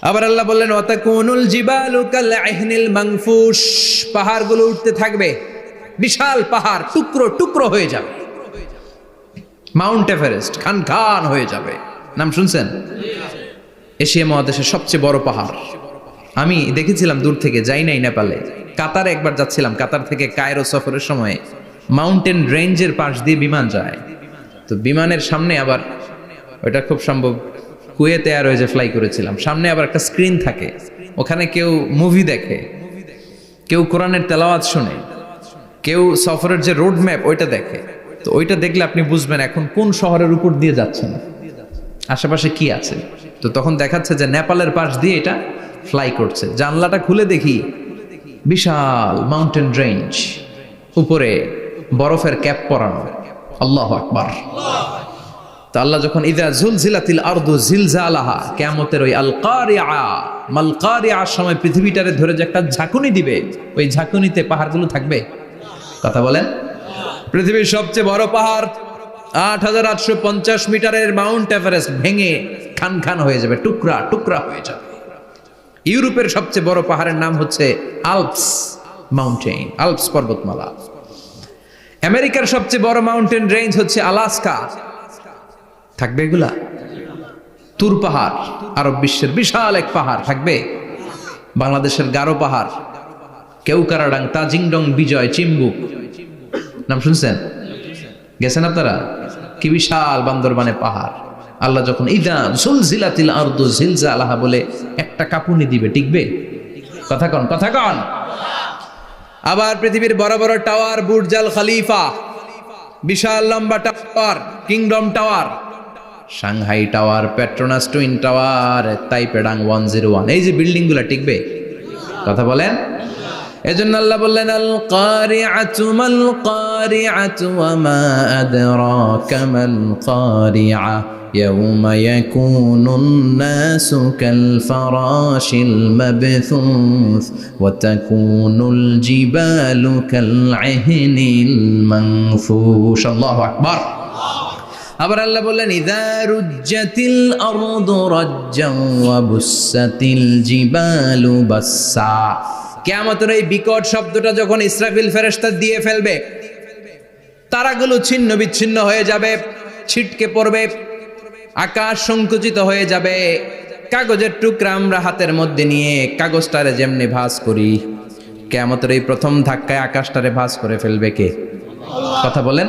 আবার আল্লাহ বললেন অতাকুনুল জিবালু কাল আহনিল মাংফুস পাহাড়গুলো উঠতে থাকবে, বিশাল পাহাড়, টুকরো টুকরো হয়ে যাবে। মাউন্ট এভারেস্ট, খান খান হয়ে যাবে। নাম শুনছেন? এশিয়া মহাদেশের সবচেয়ে বড় পাহাড়। আমি দেখেছিলাম দূর থেকে, যাই নাই নেপালে। কাতারে একবার যাচ্ছিলাম, কাতার থেকে কায়রো সফরের সময়। মাউন্টেন রেঞ্জের পাশ দিয়ে বিমান যায়। তো বিমানের সামনে আবার ওটা খুব সম্ভব কুয়েতে আর ওই যে ফ্লাই করেছিলাম। সামনে আবার একটা স্ক্রিন থাকে। ওখানে কেউ মুভি দেখে, কেউ কোরআনের তেলাওয়াত শোনে, কেউ সফরের যে রোড ম্যাপ ওইটা দেখে। তো ওইটা দেখলে আপনি বুঝবেন এখন কোন শহরের উপর দিয়ে যাচ্ছেন। আশেপাশে কি আছে? তো তখন দেখাচ্ছে যে নেপালের পাশ দিয়ে এটা ফ্লাই করছে। জানলাটা খুলে দেখি বিশাল মাউন্টেন রেঞ্জ উপরে বরফের ক্যাপ পরানো। আল্লাহ আকবার। তো আল্লাহ যখন, ইদা জুলজিলাতিল আরদু জিলজালাহা কিয়ামতের ওই আল কারিআ মাল কারিআর সময় পৃথিবীটারে ধরে যে একটা ঝাঁকুনি দিবে, ওই ঝাঁকুনিতে পাহাড়গুলো থাকবে? কথা বলেন। পৃথিবীর সবচেয়ে বড় পাহাড়, আট হাজার আটশো পঞ্চাশ মিটারের মাউন্ট এভারেস্ট ভেঙে খান খান হয়ে যাবে, টুকরা টুকরা হয়ে যাবে। ইউরোপের সবচেয়ে বড় পাহাড়ের নাম হচ্ছে আলপস মাউন্টেন আলপস পর্বতমালা। আমেরিকার সবচেয়ে বড় মাউন্টেন রেঞ্জ হচ্ছে আলাস্কা। থাকবে এগুলা? তুর পাহাড়, আরব বিশ্বের বিশাল এক পাহাড় থাকবে। বাংলাদেশের গারো পাহাড়, কেউকারাডাং, তাজিংডং, বিজয় চিম্বুক নাম শুনছেন? গেছেন আপনারা? কি বিশাল বান্দরবানে পাহাড়। আল্লাহ যখন, ইদা বলে একটা কাপুনি দিবে, টিকবে? কথা কন কথা কন। আবার পৃথিবীর বড় বড় টাওয়ার, বুর্জাল খালিফা, বিশাল লম্বা tower, kingdom tower. Shanghai tower Petronas twin tower তাইপেডাং one zero one এই যে বিল্ডিংগুলো টিকবে। কথা বলেন? এজন্য আল্লাহ বললেন আল কারিআতু মাল কারিআতু ওয়া মা আদরাকা মাল কারিআ ইয়াউমা ইয়াকুনুন নাসু কাল ফারাশিল মাবথুস। ওয়া তাকুনুল জিবালু কাল ইহনিল মানফুস আল্লাহু আকবার। আবার আল্লাহ বললেন, ইদা রুজ্জাতিল আরদু রাজ্জান ওয়া বুসাতিল জিবালু বাসসা। কিয়ামতের এই বিকট শব্দটা যখন ইসরাফিল ফেরেশতা দিয়ে ফেলবে, তারাগুলো ছিন্ন বিচ্ছিন্ন হয়ে যাবে, ছিটকে পড়বে, আকাশ সংকুচিত হয়ে যাবে। কাগজের টুকরা আমরা হাতের মধ্যে নিয়ে কাগজটারে যেমনি ভাঁজ করি কেমতের এই প্রথম ধাক্কায় আকাশটারে ভাঁজ করে ফেলবে কে? কথা বলেন।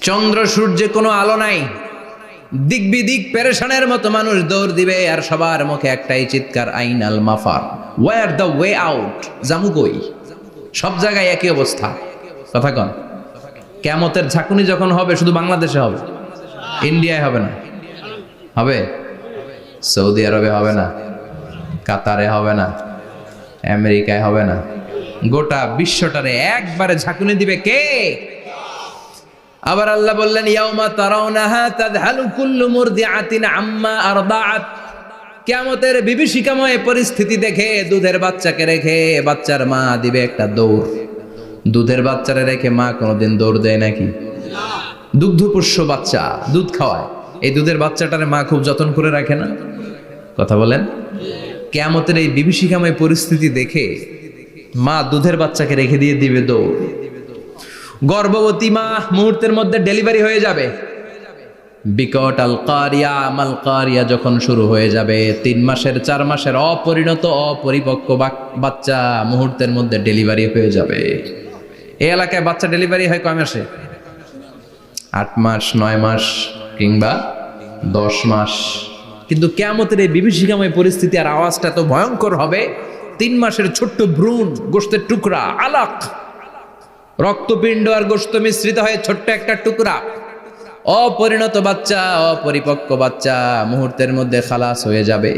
চন্দ্র সূর্যে কোনো আলো নাই। দিক বিদিক পেরেশানের মতো মানুষ দৌড় দিবে আর সবার মুখে একটাই চিৎকার, আইনাল মাফার। ওয়ার দ্য ওয়ে আউট জামু কই? সব জায়গায় একই অবস্থা। কথা কন কেমতের ঝাঁকুনি যখন হবে, শুধু বাংলাদেশে হবে? ইন্ডিয়ায় হবে না। হবে? সৌদি আরবে হবে না। কাতারে হবে না। আমেরিকায় হবে না। গোটা বিশ্বটারে একবারে ঝাঁকুনি দিবে কে? আবার আল্লাহ বললেন, ইয়াউমা তারাউনাহা তাদহালু কুল্লু মুরদিআতিন আম্মা আরদাআত। কিয়ামতের বিভীষিকাময় পরিস্থিতি দেখে দুধের বাচ্চাকে রেখে বাচ্চার মা দিবে একটা দৌড়। দুধের বাচ্চারে রেখে মা কোনোদিন দৌড় দেয় নাকি? দুগ্ধপোষ্য বাচ্চা, দুধ খাওয়ায়। এই দুধের বাচ্চাটারে মা খুব যত্ন করে রাখে না? কথা বলেন? কেয়ামতের এই বিভীষিকাময় পরিস্থিতি দেখে মা দুধের বাচ্চাকে রেখে দিয়ে দিবে দৌড়। গর্ভবতী মা মুহূর্তের মধ্যে ডেলিভারি হয়ে যাবে। বিকট আল কারিয়া, মাল কারিয়া যখন শুরু হয়ে যাবে, তিন মাসের, চার মাসের অপরিণত, অপরিপক্ক বাচ্চা মুহূর্তের মধ্যে ডেলিভারি হয়ে যাবে। এই এলাকায় বাচ্চা ডেলিভারি হয় কয় মাসে? আট মাস, নয় মাস কিংবা দশ মাস। কিন্তু কেমতের এই বিভীষিকাময় পরিস্থিতি আর আওয়াজটা তো ভয়ঙ্কর হবে। তিন মাসের ছোট্ট ভ্রূণ, গোষ্ঠের টুকরা, আলাক রক্তপিণ্ড আর গোস্ত মিশ্রিত হয়ে ছোট্ট একটা টুকরা। অপরিণত বাচ্চা, অপরিপক্ক বাচ্চা মুহূর্তের মধ্যে খালাস হয়ে যাবে।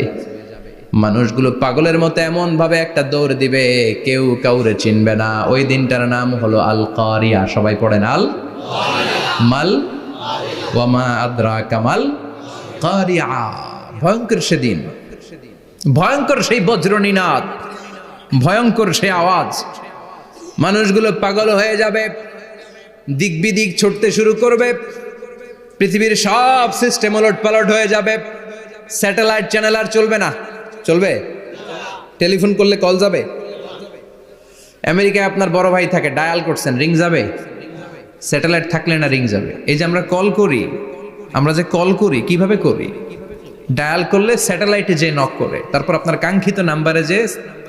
মানুষগুলো পাগলের মতো এমন ভাবে একটা দৌড় দিবে, কেউ কাউরে চিনবে না। ওই দিনটার নাম হলো আল কারিয়া সবাই পড়েন, আল মাল ওয়ামা আদ্রা কামাল কারিয়া। ভয়ঙ্কর সেদিন। ভয়ঙ্কর সেই বজ্রনীনাদ। ভয়ঙ্কর সেই আওয়াজ। মানুষগুলো পাগল হয়ে যাবে দিক বিদিক ছুটতে শুরু করবে, পৃথিবীর সব সিস্টেম ওলট পালট হয়ে যাবে স্যাটেলাইট চ্যানেল আর চলবে না। চলবে? টেলিফোন করলে কল যাবে? আমেরিকায় আপনার বড় ভাই থাকে, ডায়াল করছেন রিং যাবে? স্যাটেলাইট থাকলে না রিং যাবে? এই যে আমরা কল করি, আমরা যে কল করি, কীভাবে করি? ডায়াল করলে স্যাটেলাইটে যে নক করে, তারপর আপনার কাঙ্ক্ষিত নাম্বারে যে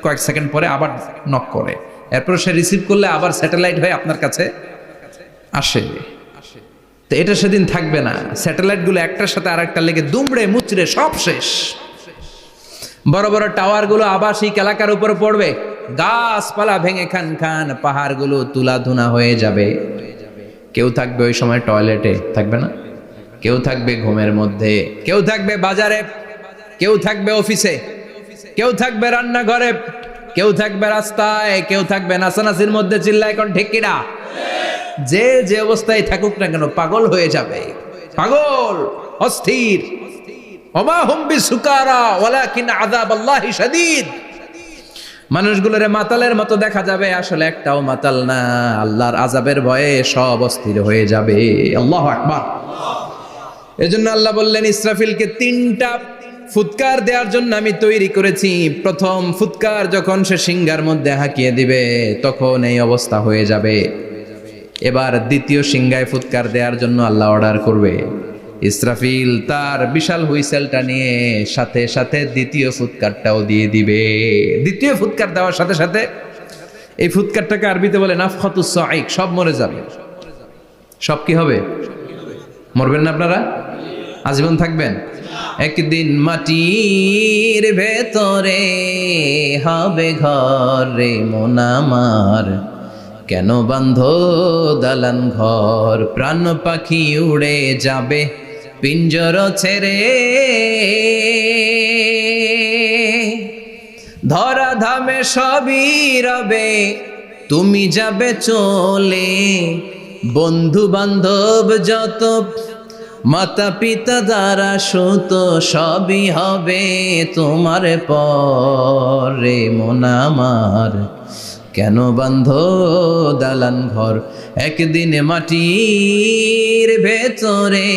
কয়েক সেকেন্ড পরে আবার নক করে। এরপর সে রিসিভ করলে আবার স্যাটেলাইট হয়ে আপনার কাছে আসে। তো এটা সেদিন থাকবে না। স্যাটেলাইটগুলো একটার সাথে আর একটা লেগে দুমড়ে মুচড়ে সব শেষ। বড় বড় টাওয়ারগুলো আবাসিক এলাকার উপরে পড়বে। গাছপালা ভেঙে খান খান পাহাড়গুলো তুলা ধুনা হয়ে যাবে। কেউ থাকবে ওই সময় টয়লেটে থাকবে না? কেউ থাকবে ঘুমের মধ্যে। কেউ থাকবে বাজারে। কেউ থাকবে অফিসে কেউ থাকবে রান্নাঘরে। কেউ থাকবে রাস্তায়, কেউ থাকবে নাসানাসির মধ্যে চিল্লায়, এখন ঢেকিরা যে যে অবস্থায় থাকুক না কেন, পাগল হয়ে যাবে। পাগল, অস্থির। মানুষগুলোরে মাতালের মতো দেখা যাবে, আসলে একটাও মাতাল না। আল্লাহর আজাবের ভয়ে সব অস্থির হয়ে যাবে। আল্লাহ আকবার। এজন্য আল্লাহ বললেন, ইসরাফিলকে তিনটা ফুৎকার দেওয়ার জন্য আমি তৈরি করেছি। প্রথম ফুৎকার যখন সে সিংহার মধ্যে হাঁকিয়ে দিবে, তখন এই অবস্থা হয়ে যাবে। এবার দ্বিতীয় সিংহায় ফুৎকার দেওয়ার জন্য আল্লাহ অর্ডার করবে। ইসরাফিল তার বিশাল হুইসেলটা নিয়ে সাথে সাথে দ্বিতীয় ফুৎকারটাও দিয়ে দিবে। দ্বিতীয় ফুৎকার দেওয়ার সাথে সাথে এই ফুৎকারটাকে আরবিতে বলে নাফখাতুস সাইক সব মরে যাবে। সব কি হবে? মরবেন না আপনারা? আজীবন থাকবেন? একদিন মাটির ভেতরে হবে ঘর ঘরে মোনামার কেন বান্ধ দালান ঘর? প্রাণ পাখি উড়ে যাবে পিঞ্জর ছেড়ে। ধরা ধামে সবই রবে, তুমি যাবে চলে। বন্ধু বান্ধব যত মাতা পিতা দ্বারা সুত সবই হবে তোমার পরে। মোনামার কেন বান্ধ দালান ঘর? একদিন মাটির ভেতরে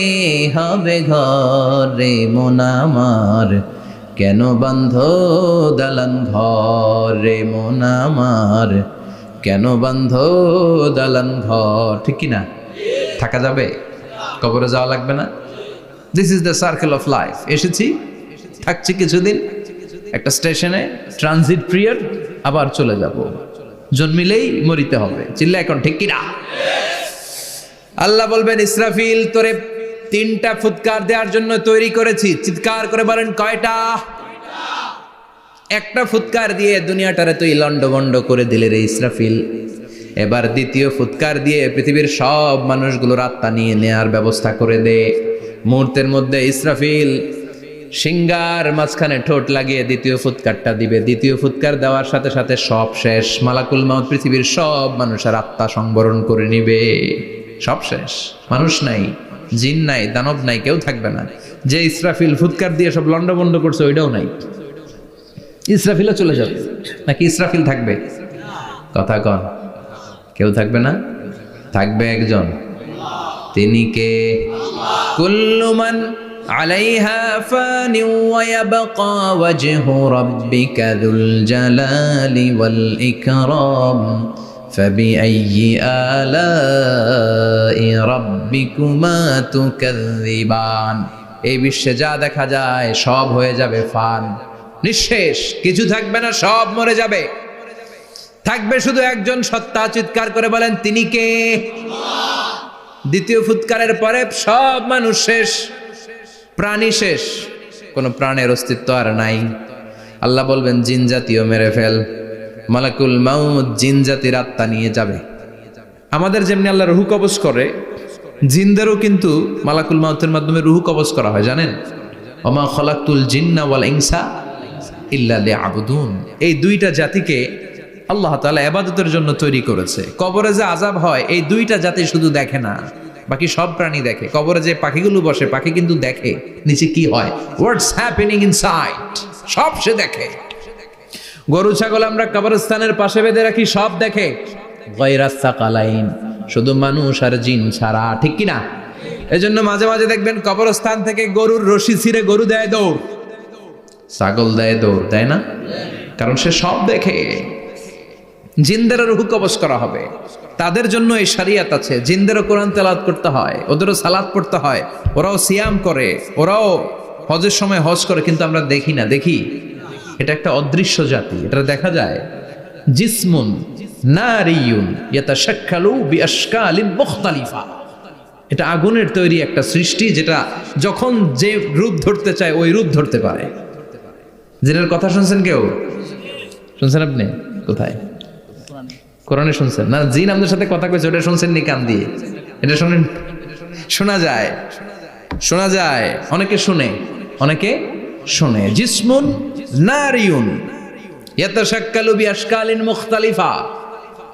হবে ঘরে। মোনামার কেন বান্ধ দালান ঘরে? মোনামার কেন বান্ধ দালান ঘর? ঠিক কি না থাকা যাবে? কবরে যাওয়া লাগবে না। This is the circle of life এসেছি, থাকছি কিছুদিন, একটা স্টেশনে ট্রানজিট পিরিয়ড আবার চলে যাব। জন্মিলেই মরিতে হবে। চিল্লা এখন, ঠিক কিনা? আল্লাহ বলবেন, ইসরাফিল, তোরে তিনটা ফুৎকার দেওয়ার জন্য তৈরি করেছি। চিৎকার করে বলেন, কয়টা? একটা ফুৎকার দিয়ে দুনিয়াটারে তুই লন্ডভন্ড করে দিলে রে ইসরাফিল। এবার দ্বিতীয় ফুৎকার দিয়ে পৃথিবীর সব মানুষগুলোর আত্মা নিয়ে নেয়ার ব্যবস্থা করে দে। মুহূর্তের মধ্যে ইসরাফিল সিঙ্গার মাঝখানে ঠোঁট লাগিয়ে দ্বিতীয় ফুৎকারটা দিবে। দ্বিতীয় ফুৎকার দেওয়ার সাথে সাথে সব শেষ। মালাকুল মাউত পৃথিবীর সব মানুষের আত্মা সংবরণ করে নিবে। সব শেষ। মানুষ নাই, জিন নাই, দানব নাই, কেউ থাকবে না। যে ইসরাফিল ফুৎকার দিয়ে সব লন্ডভন্ড করছে, ওইটাও নাই। ইসরাফিলও চলে যাবে, নাকি ইসরাফিল থাকবে? কথা কন। কেউ থাকবে না থাকবে একজন তিনি কে কুল্লুমান আলাইহা ফানি ওয়ায়াবকা ওয়াজহু রাব্বিকা যুল জালালি ওয়াল ইকরাম فبأي آلاء ربكما تكذبان এই বিশ্বে যা দেখা যায় সব হয়ে যাবে ফান নিঃশেষ কিছু থাকবে না সব মরে যাবে থাকবে শুধু একজন সত্তা চিৎকার করে বলেন, তিনি কে? দ্বিতীয় ফুৎকারের পরে সব মানুষ শেষ, প্রাণী শেষ, কোনো প্রাণের অস্তিত্ব আর নাই। আল্লাহ বলবেন, জিন জাতীয় মেরে ফেল, মালাকুল মাউদ জিন জাতির আত্মা নিয়ে যাবে। আমাদের যেমনি আল্লাহ রুহু কবজ করে, জিনদেরও কিন্তু মালাকুল মাউতের মাধ্যমে রুহু কবজ করা হয়, জানেন? ওমা খলাকুল জিন্না ওয়াল ইনসা ইল্লা লিয়াবুদুন। এই দুইটা জাতিকে আল্লাহ তাআলা এবাদতের জন্য তৈরি করেছে। কবরে যে আজাব হয়, এই দুইটা জাতি শুধু দেখে না। বাকি সব প্রাণী দেখে। কবরে যে পাখিগুলো বসে, পাখি কিন্তু দেখে নিচে কি হয়? সব সে দেখে। গরু, ছাগল আমরা কবরস্থানের পাশে বেঁধে রাখি, সব দেখে। গৈরাস্তাকালাইন শুধু মানুষ আর জিন ছাড়া, ঠিক কি না এজন্য মাঝে মাঝে দেখবেন কবরস্থান থেকে গরুর রশি ছিঁড়ে গরু দেয় দৌড়। ছাগল দেয় দৌড়, তাই না? কারণ সে সব দেখে। জিন্দেরও রুহু কবজ করা হবে। তাদের জন্য এই শারিয়াত আছে। জিন্দেরও কোরআন তেলাত করতে হয়, ওদেরও সালাদ পড়তে হয়, ওরাও সিয়াম করে, ওরাও হজের সময় হজ করে, কিন্তু আমরা দেখি না। দেখি? এটা একটা অদৃশ্য জাতি। এটা দেখা যায়, জিসমুন নারিয়ুন ইয়াতাশাক্কালু বিআশকালিন মুখতালিফা। এটা আগুনের তৈরি একটা সৃষ্টি, যেটা যখন যে রূপ ধরতে চায়, ওই রূপ ধরতে পারে। জিনের কথা শুনছেন কেউ? শুনছেন আপনি? কোথায়? কোরআনে শুনছেন? না, জিন আমাদের সাথে কথা কইছে, ওটা শুনছেন নি কান দিয়ে? এটা শুনেন? শোনা যায়। শোনা যায়। অনেকে শুনে। অনেকে শুনে। জিসমুন নারিয়ুন। ইয়াতাশাক্কালু বিআশকালিন মুখতালিফা।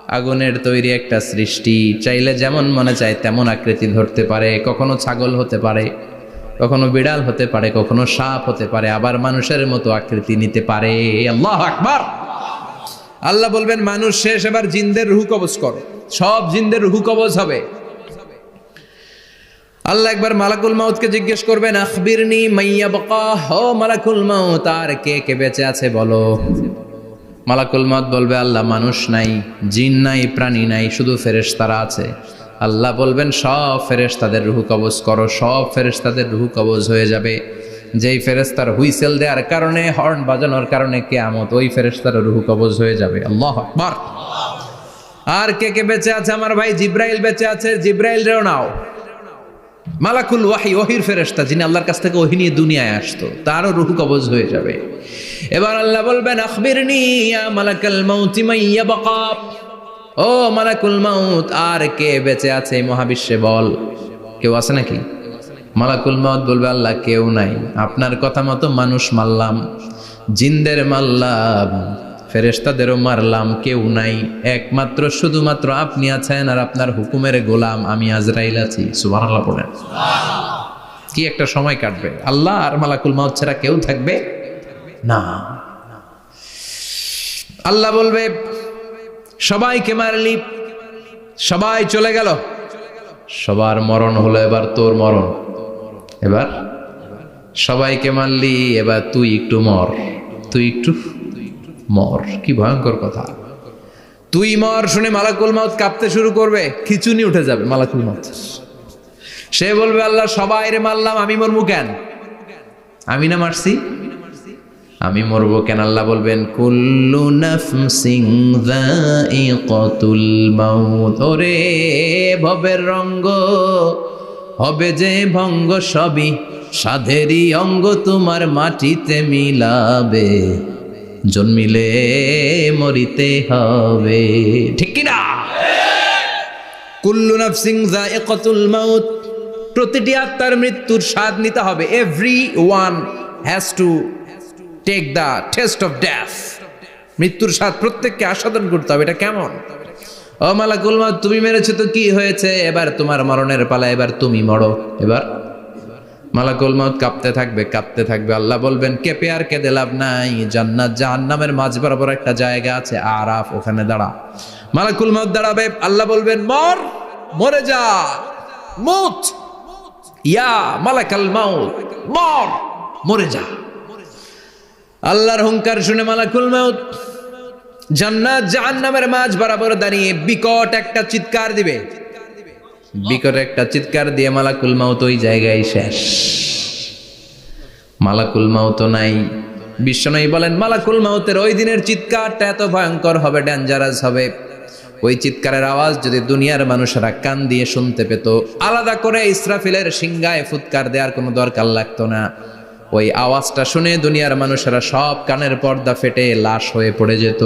আগুনের তৈরি একটা সৃষ্টি। চাইলে যেমন মনে চায়, তেমন আকৃতি ধরতে পারে। কখনো ছাগল হতে পারে, কখনো বিড়াল হতে পারে, কখনো সাপ হতে পারে। আবার মানুষের মতো আকৃতি নিতে পারে। আল্লাহ আকবার! আল্লাহ বলবেন, মানুষ শেষ, এবার জিনদের রুহু কবজ কর। সব জিনদের রুহু কবজ হবে। আল্লাহ একবার মালাকুল মাউতকে জিজ্ঞেস করবেন, আখবিরনি মাইয়া বকা ও মালাকুল মাউত, আর কে কে বেঁচে আছে বলো? মালাকুল মাউত বলবে, আল্লাহ মানুষ নাই, জিন নাই, প্রাণী নাই, শুধু ফেরেশতারা আছে। আল্লাহ বলবেন, সব ফেরেশতাদের রুহু কবজ করো, সব ফেরেশতাদের রুহু কবজ হয়ে যাবে। যেই ফেরেস্তার হুইসেল দেওয়ার কারণে, হর্ন বাজানোর কারণে কেয়ামত ওই ফেরেশতার রুহু কবজ হয়ে যাবে। আল্লাহ আর কে কে বেঁচে আছে? আমার ভাই জিব্রাইল বেঁচে আছে। জিব্রাইল, রেও নাও। মালাকুল ওয়াহি, ওহির ফেরেশতা, যিনি আল্লাহর কাছ থেকে ওহি নিয়ে দুনিয়ায় আসতো, তারও রুহু কবজ হয়ে যাবে। এবার আল্লাহ বলবেন, আখবিরনি ইয়া মালাকাল মাউতি মাইয়া বাকা ও মালাকুল মাউত, আর কে বেঁচে আছে মহাবিশ্বে বল। কেউ আছে নাকি? মালাকুল মাউত বলবে, আল্লাহ কেউ নাই। আপনার কথা মতো মানুষ মারলাম, জিনদের মারলাম, ফেরেশতাদেরও মারলাম, কেউ নাই। একমাত্র, শুধুমাত্র আপনি আছেন আর আপনার হুকুমের গোলাম আমি আজরাইল আছি। সুবহানাল্লাহ পড়েন কি একটা সময় কাটবে। আল্লাহ আর মালাকুল মাউত ছাড়া কেউ থাকবে না। আল্লাহ বলবে, সবাইকে মারলি, সবাই চলে গেল। সবার মরণ হলো এবার তোর মরণ। এবার সবাইকে মারলি এবার তুই একটু মর। তুই একটু মর। কি ভয়ঙ্কর কথা। তুই মর শুনে মালাকুল মাউত কাঁপতে শুরু করবে, খিচুনি উঠে যাবে মালাকুল মাউত। সে বলবে, আল্লাহ সবাই রে মারলাম, আমি মরমু কেন? আমি না মারছি। আমি মরব কেন? আল্লাহ বলবেন, কুল্লু নাফসিং যায়িকাতুল মাউত। ওরে ভবের রঙ্গ হবে যে ভঙ্গ সবই, সাধেরই অঙ্গ তোমার মাটিতে মিলাবে। জন্মিলে মরিতে হবে। ঠিক কি না কুল্লু নাফসিং যায়িকাতুল মাউত। প্রতিটি আত্মার মৃত্যুর স্বাদ নিতে হবে। Every one has to take the taste of death মৃত্যুর স্বাদ প্রত্যেককে আস্বাদন করতে হবে। এটা কেমন? ও মালাকুল তুমি মেরেছো তো কি হয়েছে? এবার তোমার মরণের পালা, এবার তুমি মরো। এবার মালাকুল মাউত কাঁপতে থাকবে কাঁপতে থাকবে। আল্লাহ বলবেন, কেঁপে আর কেঁদে লাভ নাই। জান্নাত, জাহান্নামের মাঝ বরাবর একটা জায়গা আছে, আরাফ, ওখানে দাঁড়া। মালাকুল মাউত দাঁড়াবে, আল্লাহ বলবেন, মর, মরে যা। মুত ইয়া মালাকাল মাউত, মর, মরে যা। আল্লাহর হুঙ্কার শুনে মালাকুল মাউত জান্নাত জাহান্নামের মাঝ বরাবর দাঁড়িয়ে বিকট একটা চিৎকার দিবে। বিকট একটা চিৎকার দিয়ে মালাকুল মাউত ওই জায়গায় শেষ। মালাকুল মাউত নাই। বিশ্বনয়ী বলেন, মালাকুল মাউতের ওই দিনের চিৎকারটা এত ভয়ঙ্কর হবে ডেঞ্জারাস হবে। ওই চিৎকারের আওয়াজ যদি দুনিয়ার মানুষেরা কান দিয়ে শুনতে পেত, আলাদা করে ইসরাফিলের সিংগায় ফুৎকার দেওয়ার কোনো দরকার লাগতো না। ওই আওয়াজটা শুনে দুনিয়ার মানুষেরা সব কানের পর্দা ফেটে লাশ হয়ে পড়ে যেত।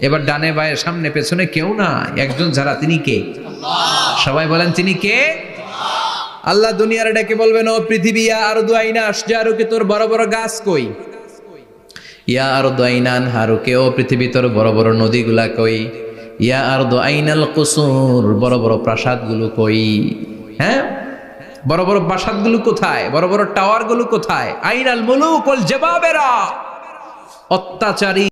এবার ডানে বায়ে সামনে, পেছনে কেউ না একজন যারা, তিনি কে? সবাই বলেন, তিনি কে? আল্লাহ দুনিয়ার ডেকে বলবেন, ও পৃথিবী আর দুয়াইনা আসছে আর তোর বড় বড় গাছ কই? ইয়া আর দু আইনান হারু কেও পৃথিবীতর বড় বড় নদীগুলা কই? ইয়া আর আইনাল কুসুর, বড় বড় প্রাসাদগুলো কই? হ্যাঁ? বড় বড় প্রাসাদগুলো কোথায়? বড় বড় টাওয়ারগুলো কোথায়? আইনাল মুলুক জবাবেরা। অত্যাচারী